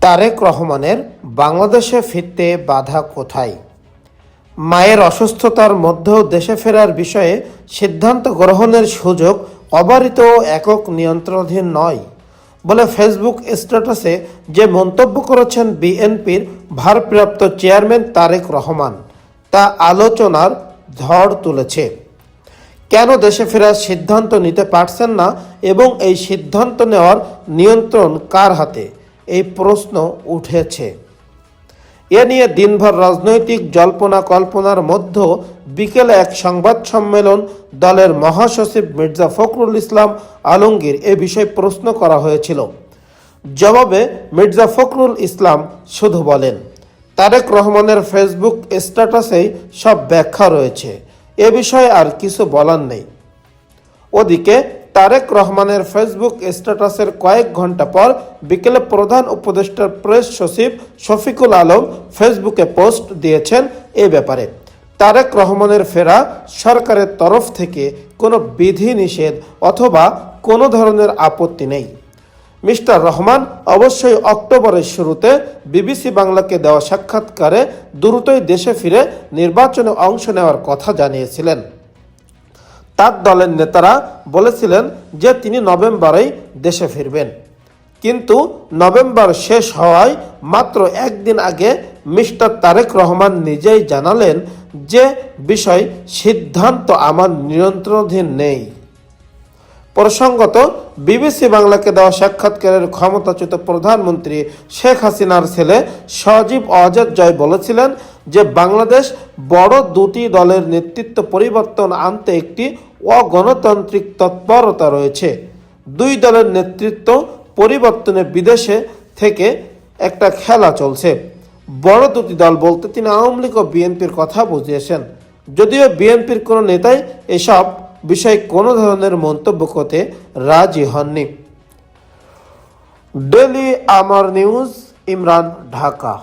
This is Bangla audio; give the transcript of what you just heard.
তারেক রহমানের বাংলাদেশে ফিরতে বাধা কোথায়? মায়ের অসুস্থতার মধ্যেও দেশে ফেরার বিষয়ে সিদ্ধান্ত গ্রহণের সুযোগ অবারিত একক নিয়ন্ত্রণাধীন নয় বলে ফেসবুক স্ট্যাটাসে যে মন্তব্য করেছেন বিএনপির ভারপ্রাপ্ত চেয়ারম্যান তারেক রহমান, তা আলোচনার ঝড় তুলেছে। কেন দেশে ফেরার সিদ্ধান্ত নিতে পারছেন না এবং এই সিদ্ধান্ত নেওয়ার নিয়ন্ত্রণ কার হাতে? এই প্রশ্ন উঠেছে। এ নিয়ে দিনভর রাজনৈতিক জল্পনা কল্পনার মধ্যে বিকেলে এক সংবাদ সম্মেলন দলের মহাসচিব মির্জা ফখরুল ইসলাম আলমগীর এ বিষয়ে প্রশ্ন করা হয়েছিল। জবাবে মির্জা ফখরুল ইসলাম শুধু বলেন, তারেক রহমানের ফেসবুক স্ট্যাটাসেই সব ব্যাখ্যা রয়েছে, এ বিষয়ে আর কিছু বলার নেই। ওদিকে তারেক রহমানের ফেসবুক স্ট্যাটাসের কয়েক ঘণ্টা পর বিকেলে প্রধান উপদেষ্টার প্রেস সচিব শফিকুল আলম ফেসবুকে পোস্ট দিয়েছেন এ ব্যাপারে। তারেক রহমানের ফেরা সরকারের তরফ থেকে কোনো বিধি নিষেধ অথবা কোনো ধরনের আপত্তি নেই। মিস্টার রহমান অবশ্যই অক্টোবরের শুরুতে বিবিসি বাংলাকে দেওয়া সাক্ষাৎকারে দ্রুতই দেশে ফিরে নির্বাচনে অংশ নেওয়ার কথা জানিয়েছিলেন। তার দলের নেতারা বলেছিলেন যে তিনি নভেম্বরেই দেশে ফিরবেন। কিন্তু নভেম্বর শেষ হওয়ায় মাত্র একদিন আগে মিস্টার তারেক রহমান নিজেই জানালেন যে বিষয় সিদ্ধান্ত আমার নিয়ন্ত্রণাধীন নেই। প্রসঙ্গত, বিবিসি বাংলাকে দেওয়া সাক্ষাৎকারের ক্ষমতাচ্যুত প্রধানমন্ত্রী শেখ হাসিনার ছেলে সজীব অজয় জয় বলেছিলেন যে বাংলাদেশ বড় দুটি দলের নেতৃত্ব পরিবর্তন আনতে একটি অগণতান্ত্রিক তৎপরতা রয়েছে। দুই দলের নেতৃত্ব পরিবর্তনে বিদেশে থেকে একটা খেলা চলছে। বড় দুটি দল বলতে তিনি আওয়ামী লীগ ও বিএনপির কথা বুঝিয়েছেন। যদিও বিএনপির কোনো নেতাই এসব বিষয়ে কোনো ধরনের মন্তব্য করতে রাজি হননি। ডেলি আমার নিউজ, ইমরান ঢাকা।